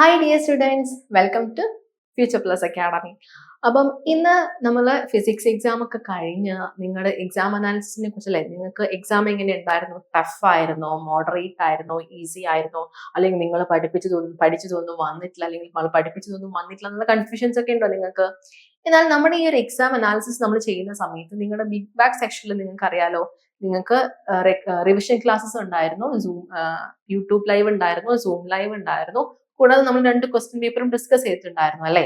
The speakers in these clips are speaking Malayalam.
Hi dear students welcome to future plus academy അപ്പം ഇന്ന് നമ്മൾ ഫിസിക്സ് എക്സാം ഒക്കെ കഴിഞ്ഞ് നിങ്ങളുടെ എക്സാം അനാലിസിസിനെ കുറിച്ചല്ലേ? നിങ്ങൾക്ക് എക്സാം എങ്ങനെ ഉണ്ടായിരുന്നു? ടഫ് ആയിരുന്നോ? മോഡറേറ്റ് ആയിരുന്നോ? ഈസി ആയിരുന്നോ? അല്ലെങ്കിൽ നിങ്ങൾ പഠിപ്പിച്ചതൊന്നും പഠിച്ചതൊന്നും വന്നിട്ടില്ല. അല്ലെങ്കിൽ നമ്മൾ പഠിപ്പിച്ചതൊന്നും വന്നിട്ടില്ല എന്നുള്ള കൺഫ്യൂഷൻസ് ഒക്കെ ഉണ്ടോ നിങ്ങൾക്ക്? എന്നാൽ നമ്മുടെ ഈ ഒരു എക്സാം അനാലിസിസ് നമ്മൾ ചെയ്യുന്ന സമയത്ത് നിങ്ങളുടെ ബിഗ് ബാക്ക് സെക്ഷനിൽ നിങ്ങൾക്ക് അറിയാലോ നിങ്ങൾക്ക് റിവിഷൻ ക്ലാസ്സസ് ഉണ്ടായിരുന്നു. സൂം യൂട്യൂബ് ലൈവ് ഉണ്ടായിരുന്നു. സൂം ലൈവ് ഉണ്ടായിരുന്നു. കൂടാതെ നമ്മൾ രണ്ട് ക്വസ്റ്റ്യൻ പേപ്പറും ഡിസ്കസ് ചെയ്തിട്ടുണ്ടായിരുന്നു അല്ലേ?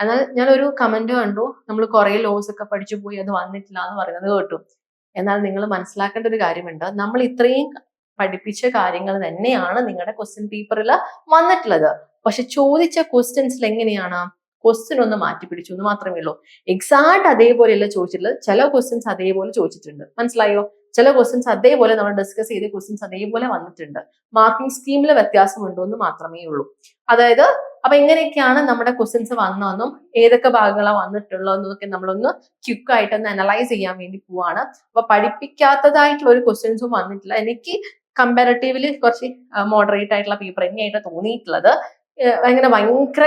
എന്നാൽ ഞാൻ ഒരു കമന്റ് കണ്ടു നമ്മൾ കുറെ ലോസ് ഒക്കെ പഠിച്ചു പോയി അത് വന്നിട്ടില്ല എന്ന് പറയുന്നത് കേട്ടു. എന്നാൽ നിങ്ങൾ മനസ്സിലാക്കേണ്ട ഒരു കാര്യമുണ്ട് നമ്മൾ ഇത്രയും പഠിപ്പിച്ച കാര്യങ്ങൾ തന്നെയാണ് നിങ്ങളുടെ ക്വസ്റ്റ്യൻ പേപ്പറിൽ വന്നിട്ടുള്ളത്. പക്ഷെ ചോദിച്ച ക്വസ്റ്റ്യൻസിൽ എങ്ങനെയാണ്? ക്വസ്റ്റ്യൻ ഒന്ന് മാറ്റി പിടിച്ചു എന്ന് മാത്രമേ ഉള്ളൂ. എക്സാക്ട് അതേപോലെയല്ല ചോദിച്ചിട്ടുള്ളത് ചില ക്വസ്റ്റ്യൻസ് അതേപോലെ ചോദിച്ചിട്ടുണ്ട്. മനസ്സിലായോ? ചില ക്വസ്റ്റ്യൻസ് അതേപോലെ നമ്മൾ ഡിസ്കസ് ചെയ്ത ക്വസ്റ്റ്യൻസ് അതേപോലെ വന്നിട്ടുണ്ട്. മാർക്കിംഗ് സ്കീമിൽ വ്യത്യാസമുണ്ടോ എന്ന് മാത്രമേ ഉള്ളൂ. അതായത് അപ്പൊ എങ്ങനെയൊക്കെയാണ് നമ്മുടെ ക്വസ്റ്റ്യൻസ് വന്നതെന്നും ഏതൊക്കെ ഭാഗങ്ങളാണ് വന്നിട്ടുള്ളതെന്നൊക്കെ നമ്മളൊന്ന് ക്യുക്ക് ആയിട്ട് ഒന്ന് അനലൈസ് ചെയ്യാൻ വേണ്ടി പോവാണ്. അപ്പൊ പഠിപ്പിക്കാത്തതായിട്ടുള്ള ഒരു ക്വസ്റ്റ്യൻസും വന്നിട്ടില്ല. എനിക്ക് കമ്പാരറ്റീവ്ലി കുറച്ച് മോഡറേറ്റ് ആയിട്ടുള്ള പേപ്പർ തന്നെയായിട്ട് തോന്നിയിട്ടുള്ളത്. അങ്ങനെ ഭയങ്കര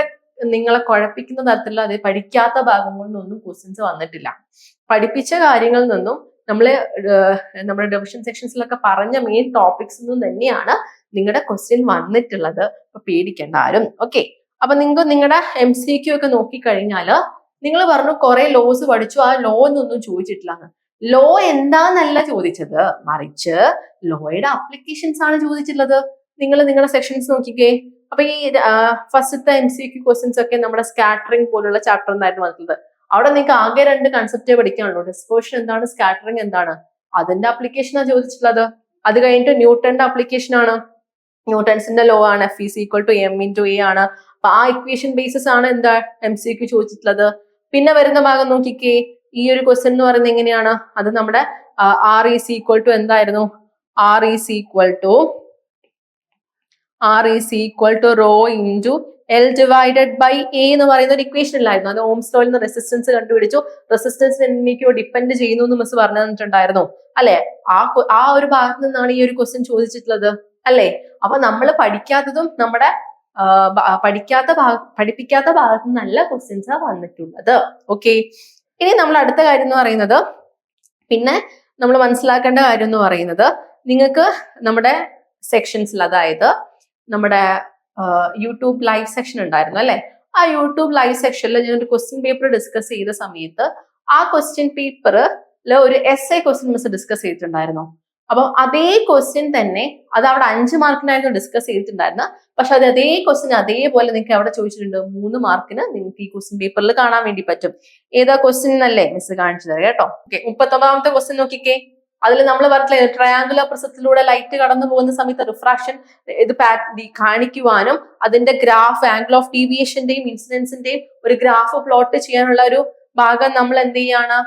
നിങ്ങളെ കുഴപ്പിക്കുന്ന തരത്തിലുള്ള അത് പഠിക്കാത്ത ഭാഗങ്ങളിൽ നിന്നൊന്നും ക്വസ്റ്റ്യൻസ് വന്നിട്ടില്ല. പഠിപ്പിച്ച കാര്യങ്ങളിൽ നിന്നും നമ്മൾ നമ്മുടെ ഡിവിഷൻ സെക്ഷൻസിലൊക്കെ പറഞ്ഞ മെയിൻ ടോപ്പിക്സ് ഒന്നും തന്നെയാണ് നിങ്ങളുടെ ക്വസ്റ്റ്യൻ വന്നിട്ടുള്ളത്. അപ്പൊ പേടിക്കേണ്ട ആരും. ഓക്കെ അപ്പൊ നിങ്ങൾക്ക് നിങ്ങളുടെ എം സി ക്യു ഒക്കെ നോക്കിക്കഴിഞ്ഞാൽ നിങ്ങൾ പറഞ്ഞു കുറെ ലോസ് പഠിച്ചു. ആ ലോ എന്നൊന്നും ചോദിച്ചിട്ടില്ല ലോ എന്താന്നല്ല ചോദിച്ചത്. മറിച്ച് ലോയുടെ അപ്ലിക്കേഷൻസ് ആണ് ചോദിച്ചിട്ടുള്ളത്. നിങ്ങൾ നിങ്ങളുടെ സെക്ഷൻസ് നോക്കിക്കേ. അപ്പൊ ഈ ഫസ്റ്റത്തെ എം സി ക്യു ക്വസ്റ്റ്യൻസ് ഒക്കെ നമ്മുടെ സ്കാറ്ററിംഗ് പോലുള്ള ചാപ്റ്റർ എന്നായിരുന്നു വന്നിട്ടുള്ളത്. അവിടെ നിങ്ങൾക്ക് ആകെ രണ്ട് കൺസെപ്റ്റേ പഠിക്കാനുള്ളൂ. ഡിസ്പേർഷൻ എന്താണ് സ്കാറ്ററിങ് എന്താണ്? അതിന്റെ അപ്ലിക്കേഷനാണ് ചോദിച്ചിട്ടുള്ളത്. അത് കഴിഞ്ഞിട്ട് ന്യൂട്ടന്റെ അപ്ലിക്കേഷൻ ആണ്. ന്യൂട്ടൺസിന്റെ ലോ ആണ്. F is equal to M into A ആണ്. അപ്പൊ ആ ഇക്വേഷൻ ബേസിസ് ആണ് എന്താ എം സി ക്യു ചോദിച്ചിട്ടുള്ളത്. പിന്നെ വരുന്ന ഭാഗം നോക്കിക്കേ. ഈ ഒരു ക്വസ്റ്റ്യൻ എന്ന് പറയുന്നത് എങ്ങനെയാണ്? അത് നമ്മുടെ ആർ ഈസ് ഈക്വൽ ടു എന്തായിരുന്നു? R is equal to R is equal to rho into L divided by A എന്ന് പറയുന്ന ഒരു ഇക്വേഷൻ ഇല്ലായിരുന്നു. അത് ഓംസ് ലോയിൽ നിന്ന് റെസിസ്റ്റൻസ് കണ്ടുപിടിച്ചു. റെസിസ്റ്റൻസ് എന്നിക്കോ ഡിപ്പെൻഡ് ചെയ്യുന്നു എന്ന് മിസ് പറഞ്ഞു തന്നിട്ടുണ്ടായിരുന്നു. അല്ലെ? ആ ആ ഒരു ഭാഗത്ത് നിന്നാണ് ഈ ഒരു ക്വസ്റ്റ്യൻ ചോദിച്ചിട്ടുള്ളത്. അല്ലെ? അപ്പൊ നമ്മൾ പഠിക്കാത്തതും നമ്മുടെ പഠിക്കാത്ത ഭാഗ പഠിപ്പിക്കാത്ത ഭാഗത്ത് നല്ല ക്വസ്റ്റ്യൻസ് വന്നിട്ടുള്ളത്. ഓക്കെ ഇനി നമ്മൾ അടുത്ത കാര്യം എന്ന് പറയുന്നത് പിന്നെ നമ്മൾ മനസ്സിലാക്കേണ്ട കാര്യം എന്ന് പറയുന്നത് നിങ്ങൾക്ക് നമ്മുടെ സെക്ഷൻസിൽ അതായത് നമ്മുടെ യൂട്യൂബ് ലൈവ് സെക്ഷൻ ഉണ്ടായിരുന്നു അല്ലെ? ആ യൂട്യൂബ് ലൈവ് സെക്ഷനിൽ ഞാൻ ഒരു ക്വസ്റ്റ്യൻ പേപ്പർ ഡിസ്കസ് ചെയ്ത സമയത്ത് ആ ക്വസ്റ്റ്യൻ പേപ്പറിൽ ഒരു S A question miss discuss ചെയ്തിട്ടുണ്ടായിരുന്നു. അപ്പം അതേ ക്വസ്റ്റ്യൻ തന്നെ അത് അവിടെ അഞ്ച് മാർക്കിനായിരുന്നു ഡിസ്കസ് ചെയ്തിട്ടുണ്ടായിരുന്നത് പക്ഷെ അത് അതേ ക്വസ്റ്റ്യൻ അതേപോലെ നിങ്ങൾക്ക് അവിടെ ചോദിച്ചിട്ടുണ്ട്. മൂന്ന് മാർക്കിന് നിങ്ങൾക്ക് ഈ ക്വസ്റ്റ്യൻ പേപ്പറിൽ കാണാൻ വേണ്ടി പറ്റും. ഏതാ ക്വസ്റ്റ്യൻ എന്നല്ലേ മിസ് കാണിച്ചു തരാം കേട്ടോ? ഓക്കെ മുപ്പത്തൊമ്പതാമത്തെ ക്വസ്റ്റ്യൻ നോക്കിക്കേ. അതിൽ നമ്മൾ പറഞ്ഞില്ല ട്രയാങ്കുലർ പ്രിസത്തിലൂടെ ലൈറ്റ് കടന്നു പോകുന്ന സമയത്ത് റിഫ്രാക്ഷൻ ഇത് കാണിക്കുവാനും അതിന്റെ ഗ്രാഫ് ആംഗിൾ ഓഫ് ഡീവിയേഷന്റെയും ഇൻസിഡൻസിന്റെയും ഒരു ഗ്രാഫ് പ്ലോട്ട് ചെയ്യാനുള്ള ഒരു ഭാഗം നമ്മൾ എന്ത് ചെയ്യാണ്?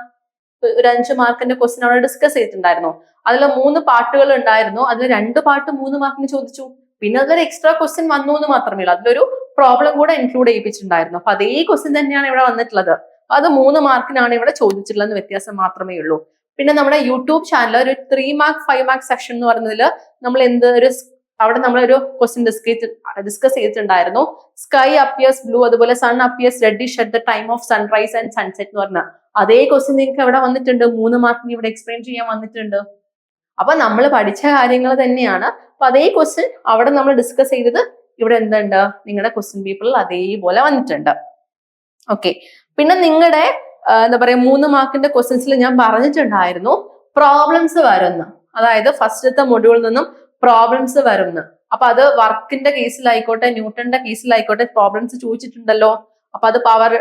ഒരു അഞ്ച് മാർക്കിന്റെ ക്വസ്റ്റ്യൻ അവിടെ ഡിസ്കസ് ചെയ്തിട്ടുണ്ടായിരുന്നു. അതിൽ മൂന്ന് പാട്ടുകൾ ഉണ്ടായിരുന്നു. അതിൽ രണ്ട് പാട്ട് മൂന്ന് മാർക്കിന് ചോദിച്ചു. പിന്നെ അതിലൊരു എക്സ്ട്രാ ക്വസ്റ്റ്യൻ വന്നു എന്ന് മാത്രമേ ഉള്ളൂ. അതിലൊരു പ്രോബ്ലം കൂടെ ഇൻക്ലൂഡ് ചെയ്യിപ്പിച്ചിട്ടുണ്ടായിരുന്നു. അപ്പൊ അതേ ക്വസ്റ്റ്യൻ തന്നെയാണ് ഇവിടെ വന്നിട്ടുള്ളത്. അത് മൂന്ന് മാർക്കിനാണ് ഇവിടെ ചോദിച്ചിട്ടുള്ളത് വ്യത്യാസം മാത്രമേ ഉള്ളൂ. പിന്നെ നമ്മുടെ യൂട്യൂബ് ചാനൽ ഒരു three mark five mark section എന്ന് പറയുന്നതിൽ നമ്മൾ എന്ത് ഒരു അവിടെ നമ്മളൊരു ക്വസ്റ്റ്യൻ ഡിസ്കസ് ഡിസ്കസ് ചെയ്തിട്ടുണ്ടായിരുന്നു. സ്കൈ അപ്പിയേഴ്സ് ബ്ലൂ അതുപോലെ sun appears reddish at the time of sunrise and sunset എന്ന് പറഞ്ഞ. അതേ ക്വസ്റ്റ്യൻ നിങ്ങൾക്ക് എവിടെ വന്നിട്ടുണ്ട്. മൂന്ന് മാർക്കിന് ഇവിടെ എക്സ്പ്ലെയിൻ ചെയ്യാൻ വന്നിട്ടുണ്ട്. അപ്പൊ നമ്മൾ പഠിച്ച കാര്യങ്ങൾ തന്നെയാണ്. അപ്പൊ അതേ ക്വസ്റ്റ്യൻ അവിടെ നമ്മൾ ഡിസ്കസ് ചെയ്തത് ഇവിടെ എന്തുണ്ട്? നിങ്ങളുടെ ക്വസ്റ്റ്യൻ പേപ്പറിൽ അതേപോലെ വന്നിട്ടുണ്ട്. ഓക്കെ പിന്നെ നിങ്ങളുടെ എന്താ പറയാ മൂന്ന് മാർക്കിന്റെ ക്വസ്റ്റ്യൻസിൽ ഞാൻ പറഞ്ഞിട്ടുണ്ടായിരുന്നു. പ്രോബ്ലംസ് വരുന്ന. അതായത് ഫസ്റ്റത്തെ മൊഡ്യൂളിൽ നിന്നും പ്രോബ്ലംസ് വരുന്നു. അപ്പൊ അത് വർക്കിന്റെ കേസിലായിക്കോട്ടെ ന്യൂട്ടന്റെ കേസിലായിക്കോട്ടെ പ്രോബ്ലംസ് ചോദിച്ചിട്ടുണ്ടല്ലോ. അപ്പൊ അത് പവർ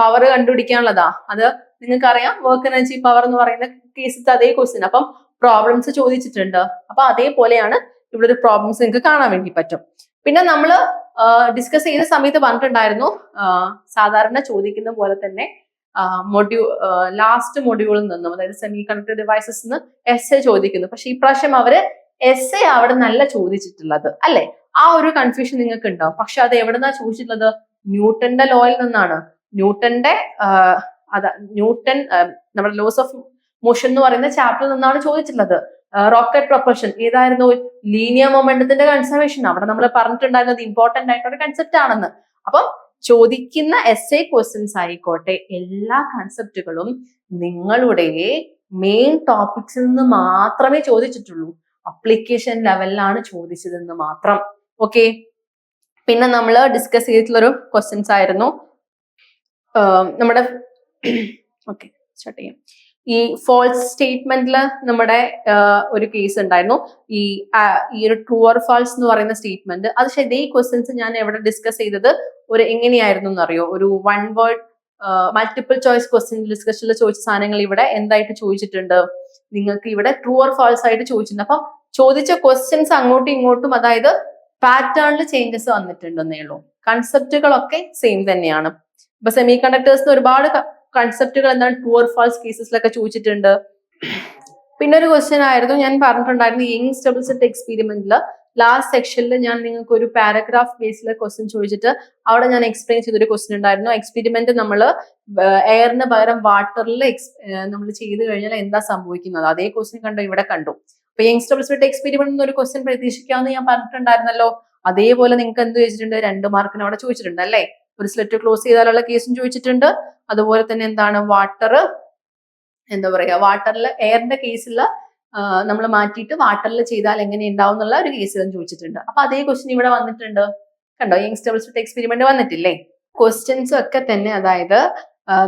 പവർ കണ്ടുപിടിക്കാനുള്ളതാ. അത് നിങ്ങൾക്ക് അറിയാം വർക്ക് എനർജി പവർ എന്ന് പറയുന്ന കേസിൽ അതേ ക്വസ്റ്റ്യൻ അപ്പം പ്രോബ്ലംസ് ചോദിച്ചിട്ടുണ്ട്. അപ്പൊ അതേപോലെയാണ് ഇവിടെ ഒരു പ്രോബ്ലംസ് നിങ്ങൾക്ക് കാണാൻ വേണ്ടി പറ്റും. പിന്നെ നമ്മൾ ഡിസ്കസ് ചെയ്യുന്ന സമയത്ത് പറഞ്ഞിട്ടുണ്ടായിരുന്നു സാധാരണ ചോദിക്കുന്ന പോലെ തന്നെ മൊഡ്യൂ ലാസ്റ്റ് മൊഡ്യൂളിൽ നിന്നും അതായത് സെമി കണ്ടക്ടർ ഡിവൈസസ് നിന്ന് എസ് എ ചോദിക്കുന്നു. പക്ഷെ ഇപ്രാവശ്യം അവർ എസ് എ അവിടെ നല്ല ചോദിച്ചിട്ടുള്ളത് അല്ലെ? ആ ഒരു കൺഫ്യൂഷൻ നിങ്ങൾക്ക് ഉണ്ടാവും പക്ഷെ അത് എവിടെന്നാ ചോദിച്ചിട്ടുള്ളത്? ന്യൂട്ടന്റെ ലോയിൽ നിന്നാണ്. ന്യൂട്ടന്റെ അതാ ന്യൂട്ടൺ നമ്മുടെ ലോസ് ഓഫ് മോഷൻ എന്ന് പറയുന്ന ചാപ്റ്ററിൽ നിന്നാണ് ചോദിച്ചിട്ടുള്ളത്. റോക്കറ്റ് പ്രൊപ്പൽഷൻ ഏതായിരുന്നു? ലീനിയർ മൊമെന്റത്തിന്റെ കൺസർവേഷൻ അവിടെ നമ്മൾ പറഞ്ഞിട്ടുണ്ടായിരുന്നത് ഇമ്പോർട്ടന്റ് ആയിട്ടുള്ള കൺസെപ്റ്റ് ആണെന്ന്. അപ്പം ചോദിക്കുന്ന എസ് എ ക്വസ്റ്റ്യൻസ് ആയിക്കോട്ടെ എല്ലാ കൺസെപ്റ്റുകളും നിങ്ങളുടെ മെയിൻ ടോപ്പിക്സിൽ നിന്ന് മാത്രമേ ചോദിച്ചിട്ടുള്ളൂ. അപ്ലിക്കേഷൻ ലെവലിലാണ് ചോദിച്ചതെന്ന് മാത്രം. ഓക്കെ പിന്നെ നമ്മൾ ഡിസ്കസ് ചെയ്തിട്ടുള്ളൊരു ക്വസ്റ്റ്യൻസ് ആയിരുന്നു. നമ്മുടെ ഓക്കെ സ്റ്റാർട്ട് ചെയ്യാം. ഈ ഫോൾസ് സ്റ്റേറ്റ്മെന്റിൽ നമ്മുടെ ഒരു കേസ് ഉണ്ടായിരുന്നു. ഈ ഈ ഒരു ട്രൂ ഓർ ഫാൾസ് എന്ന് പറയുന്ന സ്റ്റേറ്റ്മെന്റ് അത് പക്ഷേ ഇതേ ക്വസ്റ്റ്യൻസ് ഞാൻ എവിടെ ഡിസ്കസ് ചെയ്തത്? ഒരു എങ്ങനെയായിരുന്നു എന്നറിയോ? ഒരു one word multiple choice question ഡിസ്കഷനിൽ ചോദിച്ച സാധനങ്ങൾ ഇവിടെ എന്തായിട്ട് ചോദിച്ചിട്ടുണ്ട്? നിങ്ങൾക്ക് ഇവിടെ ട്രൂ ഓർ ഫാൾസ് ആയിട്ട് ചോദിച്ചിട്ടുണ്ട്. അപ്പം ചോദിച്ച ക്വസ്റ്റ്യൻസ് അങ്ങോട്ടും ഇങ്ങോട്ടും അതായത് പാറ്റേണിൽ ചേഞ്ചസ് വന്നിട്ടുണ്ടെന്നേ ഉള്ളൂ. കൺസെപ്റ്റുകളൊക്കെ സെയിം തന്നെയാണ്. ഇപ്പൊ സെമി കണ്ടക്ടേഴ്സിന് ഒരുപാട് കൺസെപ്റ്റുകൾ എന്താണ് ട്രൂ ഓർ ഫാൾസ് കേസസിലൊക്കെ ചോദിച്ചിട്ടുണ്ട്. പിന്നെ ഒരു ക്വസ്റ്റ്യൻ ആയിരുന്നു ഞാൻ പറഞ്ഞിട്ടുണ്ടായിരുന്നു യങ് സ്റ്റബിൾ സെറ്റ് എക്സ്പെരിമെന്റിൽ ലാസ്റ്റ് സെക്ഷനിൽ ഞാൻ നിങ്ങൾക്ക് ഒരു പാരഗ്രാഫ് ബേസിലെ ക്വസ്റ്റ്യൻ ചോദിച്ചിട്ട് അവിടെ ഞാൻ എക്സ്പ്ലെയിൻ ചെയ്തൊരു ക്വസ്റ്റ്യൻ ഉണ്ടായിരുന്നു. എക്സ്പെരിമെന്റ് നമ്മൾ എയറിന് പകരം വാട്ടറിൽ നമ്മൾ ചെയ്ത് കഴിഞ്ഞാൽ എന്താ സംഭവിക്കുന്നത്? അതേ ക്വസ്റ്റ്യൻ കണ്ടു? ഇവിടെ കണ്ടു. അപ്പൊ യങ് സ്റ്റബിൾ സെറ്റ് എക്സ്പെരിമെന്റ് ഒരു ക്വസ്റ്റ്യൻ പ്രതീക്ഷിക്കാമെന്ന് ഞാൻ പറഞ്ഞിട്ടുണ്ടായിരുന്നല്ലോ. അതേപോലെ നിങ്ങൾക്ക് എന്ത് ചോദിച്ചിട്ടുണ്ട്? രണ്ട് മാർക്കിന് അവിടെ ചോദിച്ചിട്ടുണ്ട് അല്ലേ? ഒരു സ്ലെറ്റ് ക്ലോസ് ചെയ്താലുള്ള കേസും ചോദിച്ചിട്ടുണ്ട്. അതുപോലെ തന്നെ എന്താണ്? വാട്ടർ എന്താ പറയാ? വാട്ടറിൽ എയറിന്റെ കേസിൽ നമ്മൾ മാറ്റിയിട്ട് വാട്ടറിൽ ചെയ്താൽ എങ്ങനെ ഉണ്ടാവും എന്നുള്ള ഒരു കേസ് ചോദിച്ചിട്ടുണ്ട്. അപ്പൊ അതേ ക്വസ്റ്റ്യൻ ഇവിടെ വന്നിട്ടുണ്ട്. കണ്ടോ? യങ് സ്റ്റബിൾസ് എക്സ്പെരിമെന്റ് വന്നിട്ടില്ലേ? ക്വസ്റ്റ്യൻസ് ഒക്കെ തന്നെ അതായത്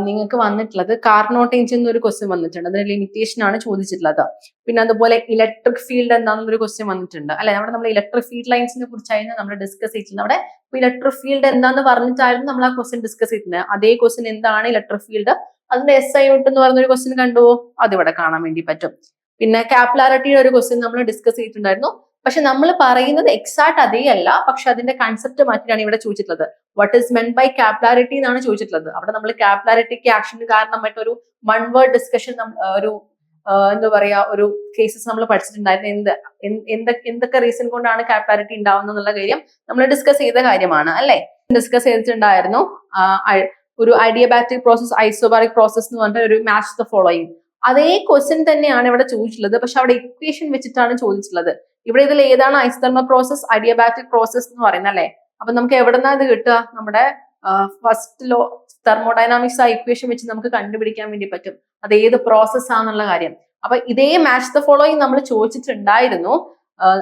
നിങ്ങൾക്ക് വന്നിട്ടുള്ളത് കാർണോട്ടേഞ്ച് എന്നൊരു ക്വസ്റ്റ്യൻ വന്നിട്ടുണ്ട്. അതിന്റെ ലിമിറ്റേഷൻ ആണ് ചോദിച്ചിട്ടുള്ളത്. പിന്നെ അതുപോലെ ഇലക്ട്രിക് ഫീൽഡ് എന്താണെന്നൊരു ക്വസ്റ്റ്യൻ വന്നിട്ടുണ്ട്. അല്ലെ? നമ്മുടെ നമ്മൾ ഇലക്ട്രിക് ഫീൽഡ് ലൈൻസിനെ കുറിച്ചായിരുന്നു നമ്മൾ ഡിസ്കസ് ചെയ്തിട്ടുണ്ട് അവിടെ ഇലക്ട്രിക് ഫീൽഡ് എന്താന്ന് പറഞ്ഞിട്ടായിരുന്നു നമ്മൾ ആ ക്വസ്റ്റ്യൻ ഡിസ്കസ് ചെയ്തിട്ടുണ്ട് അതേ ക്വസ്റ്റ്യൻ എന്താണ് ഇലക്ട്രിക് ഫീൽഡ് അതിന്റെ എസ് ഐ ഔട്ട് എന്ന് പറഞ്ഞൊരു ക്വസ്റ്റ്യൻ കണ്ടുവോ? അതിവിടെ കാണാൻ വേണ്ടി പറ്റും. പിന്നെ കാപ്പിലാരിറ്റിയുടെ ഒരു ക്വസ്റ്റ്യൻ നമ്മൾ ഡിസ്കസ് ചെയ്തിട്ടുണ്ടായിരുന്നു. പക്ഷെ നമ്മൾ പറയുന്നത് എക്സാക്ട് അതേ അല്ല. പക്ഷെ അതിന്റെ കൺസെപ്റ്റ് മാറ്റിയാണ് ഇവിടെ ചോദിച്ചിട്ടുള്ളത്. What is meant by capillarity എന്നാണ് ചോദിച്ചിട്ടുള്ളത്. അവിടെ നമ്മൾ കാപ്പിലാരിറ്റിക്ക് ആക്ഷന് കാരണമായിട്ട് ഒരു വൺ വേർഡ് ഡിസ്കഷൻ ഒരു എന്താ പറയാ ഒരു കേസസ് നമ്മൾ പഠിച്ചിട്ടുണ്ടായിരുന്നു. എന്ത് എന്തൊക്കെ എന്തൊക്കെ റീസൺ കൊണ്ടാണ് കാപ്പാരിറ്റി ഉണ്ടാവുന്നത് എന്നുള്ള കാര്യം നമ്മൾ ഡിസ്കസ് ചെയ്ത കാര്യമാണ് അല്ലെ? ഡിസ്കസ് ചെയ്തിട്ടുണ്ടായിരുന്നു. ഒരു ഐഡിയബാറ്റിക് പ്രോസസ് ഐസോബാറിക് പ്രോസസ് എന്ന് പറഞ്ഞ ഒരു മാച്ച് ദ ഫോളോയിങ് അതേ ക്വസ്റ്റ്യൻ തന്നെയാണ് ഇവിടെ ചോദിച്ചിട്ടുള്ളത്. പക്ഷെ അവിടെ ഇക്വേഷൻ വെച്ചിട്ടാണ് ചോദിച്ചിട്ടുള്ളത്. ഇവിടെ ഇതിൽ ഏതാണ് ഐസ്തർമ പ്രോസസ് അഡിയബാറ്റിക് പ്രോസസ് എന്ന് പറയുന്നത് അല്ലെ? അപ്പൊ നമുക്ക് എവിടെന്നാ ഇത് കിട്ടുക? നമ്മുടെ ഫസ്റ്റ് ലോ തെർമോഡൈനാമിക്സ് ആ ഇക്വേഷൻ വെച്ച് നമുക്ക് കണ്ടുപിടിക്കാൻ വേണ്ടി പറ്റും. അത് ഏത് പ്രോസസ് ആണെന്നുള്ള കാര്യം. അപ്പൊ ഇതേ മാച്ച് ദ ഫോളോയിങ് നമ്മൾ ചോദിച്ചിട്ടുണ്ടായിരുന്നു.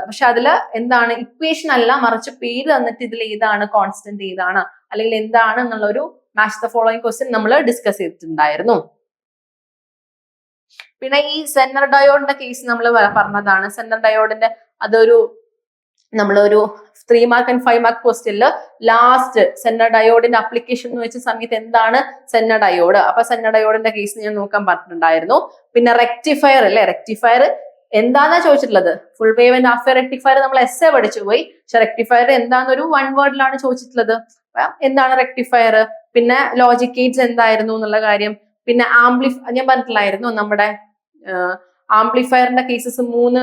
പക്ഷെ അതിൽ എന്താണ്? ഇക്വേഷൻ അല്ല മറിച്ച് പേര് തന്നിട്ട് ഇതിൽ ഏതാണ്? കോൺസ്റ്റന്റ് ഏതാണ്? അല്ലെങ്കിൽ എന്താണ് എന്നുള്ള ഒരു മാച്ച് ദ ഫോളോയിങ് ക്വസ്റ്റ്യൻ നമ്മൾ ഡിസ്കസ് ചെയ്തിട്ടുണ്ടായിരുന്നു. പിന്നെ ഈ സെന്നർ ഡയോഡിന്റെ കേസ് നമ്മൾ പറഞ്ഞതാണ്. സെന്നർ ഡയോഡിന്റെ നമ്മളൊരു three mark and five mark ക്വസ്റ്റ്യനിൽ ലാസ്റ്റ് സെന്ന ഡയോഡിന്റെ അപ്ലിക്കേഷൻ എന്ന് വെച്ച സമയത്ത് എന്താണ് സെന്ന ഡയോഡ് അപ്പൊ സെന്ന ഡയോഡിന്റെ കേസ് ഞാൻ നോക്കാൻ പറഞ്ഞിട്ടുണ്ടായിരുന്നു. പിന്നെ റെക്ടിഫയർ അല്ലെ? റെക്ടിഫയർ എന്താന്നാ ചോദിച്ചിട്ടുള്ളത്? Full wave and half rectifier നമ്മൾ എസ് എ പഠിച്ചു പോയി. പക്ഷെ റെക്ടിഫയർ എന്താന്നൊരു വൺ വേർഡിലാണ് ചോദിച്ചിട്ടുള്ളത്. എന്താണ് റെക്ടിഫയർ പിന്നെ ലോജിക് ഗേറ്റ്സ് എന്തായിരുന്നു എന്നുള്ള കാര്യം. പിന്നെ ആംപ്ലി ഞാൻ പറഞ്ഞിട്ടില്ലായിരുന്നു നമ്മുടെ ആംപ്ലിഫയറിന്റെ കേസസ് മൂന്ന്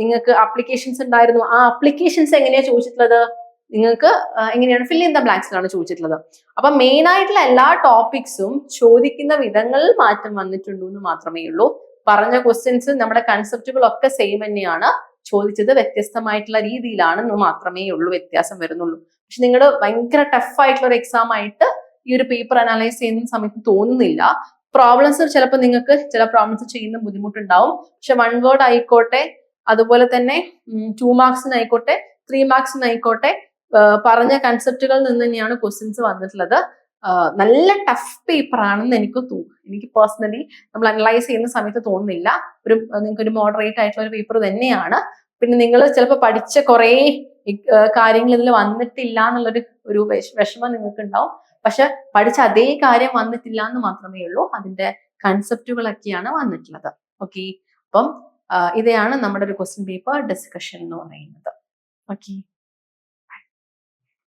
നിങ്ങൾക്ക് അപ്ലിക്കേഷൻസ് ഉണ്ടായിരുന്നു. ആ അപ്ലിക്കേഷൻസ് എങ്ങനെയാ ചോദിച്ചിട്ടുള്ളത്? നിങ്ങൾക്ക് എങ്ങനെയാണ്? ഫിൽ ഇൻ ദ ബ്ലാങ്ക്സിലാണ് ചോദിച്ചിട്ടുള്ളത്. അപ്പൊ മെയിൻ ആയിട്ടുള്ള എല്ലാ ടോപ്പിക്സും ചോദിക്കുന്ന വിധങ്ങളിൽ മാറ്റം വന്നിട്ടുണ്ടോ എന്ന് മാത്രമേ ഉള്ളൂ. പറഞ്ഞ ക്വസ്റ്റ്യൻസ് നമ്മുടെ കൺസെപ്റ്റുകൾ ഒക്കെ സെയിം തന്നെയാണ്. ചോദിച്ചത് വ്യത്യസ്തമായിട്ടുള്ള രീതിയിലാണെന്ന് മാത്രമേ ഉള്ളൂ വ്യത്യാസം വരുന്നുള്ളൂ. പക്ഷെ നിങ്ങൾ ഭയങ്കര ടഫ് ആയിട്ടുള്ള ഒരു എക്സാം ആയിട്ട് ഈ ഒരു പേപ്പർ അനലൈസ് ചെയ്യുന്ന സമയത്ത് തോന്നുന്നില്ല. പ്രോബ്ലംസ് ചിലപ്പോൾ നിങ്ങൾക്ക് ചില പ്രോബ്ലംസ് ചെയ്യുന്ന ബുദ്ധിമുട്ടുണ്ടാവും. പക്ഷെ വൺ വേർഡ് ആയിക്കോട്ടെ അതുപോലെ തന്നെ ടു മാർക്സിനായിക്കോട്ടെ ത്രീ മാർക്സിനായിക്കോട്ടെ പറഞ്ഞ കൺസെപ്റ്റുകളിൽ നിന്ന് തന്നെയാണ് ക്വസ്റ്റ്യൻസ് വന്നിട്ടുള്ളത്. നല്ല ടഫ് പേപ്പർ ആണെന്ന് എനിക്ക് തോന്നും എനിക്ക് പേഴ്സണലി നമ്മൾ അനലൈസ് ചെയ്യുന്ന സമയത്ത് തോന്നുന്നില്ല. ഒരു നിങ്ങൾക്ക് ഒരു മോഡറേറ്റ് ആയിട്ടുള്ള ഒരു പേപ്പർ തന്നെയാണ്. പിന്നെ നിങ്ങൾ ചിലപ്പോൾ പഠിച്ച കുറേ കാര്യങ്ങൾ ഇതിൽ വന്നിട്ടില്ല എന്നുള്ളൊരു ഒരു വിഷമം നിങ്ങൾക്ക് ഉണ്ടാവും പക്ഷെ പഠിച്ച അതേ കാര്യം വന്നിട്ടില്ല എന്ന് മാത്രമേ ഉള്ളൂ. അതിന്റെ കൺസെപ്റ്റുകളൊക്കെയാണ് വന്നിട്ടുള്ളത്. ഓക്കെ അപ്പം ഇതാണ് നമ്മുടെ ഒരു ക്വസ്റ്റ്യൻ പേപ്പർ ഡിസ്കഷൻ എന്ന് പറയുന്നത്. ഓക്കെ